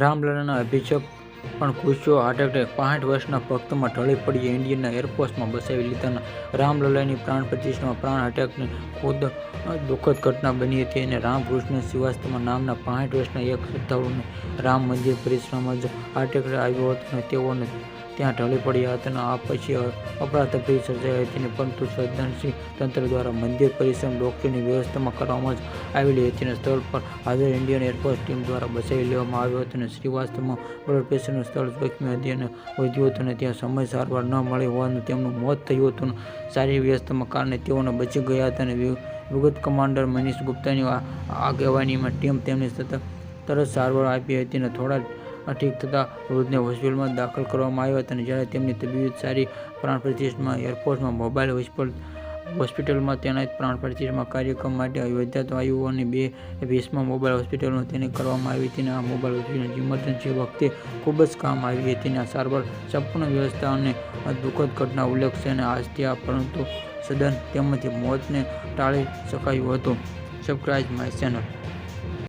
રામલલાના અભિષેક પણ ગુસ્સો heart attack પાંઠ વર્ષના ભક્તમાં ઢળી પડી ઇન્ડિયનના એરફોર્સમાં બસાવી લીધાના રામલલાની પ્રાણ પ્રતિષ્ઠામાં પ્રાણ અટેકની ખુદ દુઃખદ ઘટના બની હતી અને રામકૃષ્ણ શ્રીવાસ્તવ નામના પાંઠ વર્ષના એક શ્રદ્ધાળુને રામ મંદિર પરિસરમાં જ હાર્ટ એટેક આવ્યો હતો અને તેઓને ત્યાં ઢળી પડ્યા હતા અને આ પછી અફરાતફરી સર્જાઈ હતી પરંતુ સંવેદનશીલ તંત્ર દ્વારા મંદિર પરિસર ડોક્ટરની વ્યવસ્થામાં કરવામાં જ આવેલી હતી અને સ્થળ પર હાજર ઇન્ડિયન એરફોર્સ ટીમ દ્વારા બચાવી લેવામાં આવ્યો હતો અને શ્રીવાસ્તવમાં બ્લડ પ્રેશરનું સ્થળ જોખમી હતી અને વધ્યું હતું અને ત્યાં સમય સારવાર ન મળી હોવાનું તેમનું મોત થયું હતું. સારી વ્યવસ્થામાં કારણે તેઓને બચી ગયા હતા અને વિગત કમાન્ડર મનીષ ગુપ્તાની આગેવાનીમાં ટીમ તેમને સતત તરત સારવાર આપી હતી અને થોડા ઠીક થતાં વૃદ્ધને હોસ્પિટલમાં દાખલ કરવામાં આવ્યા હતા અને જ્યારે તેમની તબિયત સારી, પ્રાણ પ્રતિષ્ઠામાં, એરફોર્સમાં, મોબાઈલ હોસ્પિટલ, હોસ્પિટલમાં તેનાત પ્રાણ પ્રતિષ્ઠામાં કાર્યક્રમ માટે અયોધ્યા આવ્યું અને બે વીસમાં મોબાઈલ હોસ્પિટલમાં તેને કરવામાં આવી હતી અને આ મોબાઈલ હોસ્પિટલ ઇમરજન્સી વખતે ખૂબ જ કામ આવી હતી અને આ સારવાર સંપૂર્ણ વ્યવસ્થા અને દુઃખદ ઘટના ઉલ્લેખ છે અને આજથી આ પરંતુ સદન તેમજ મોતને ટાળી શકાયું હતું. Subscribe my channel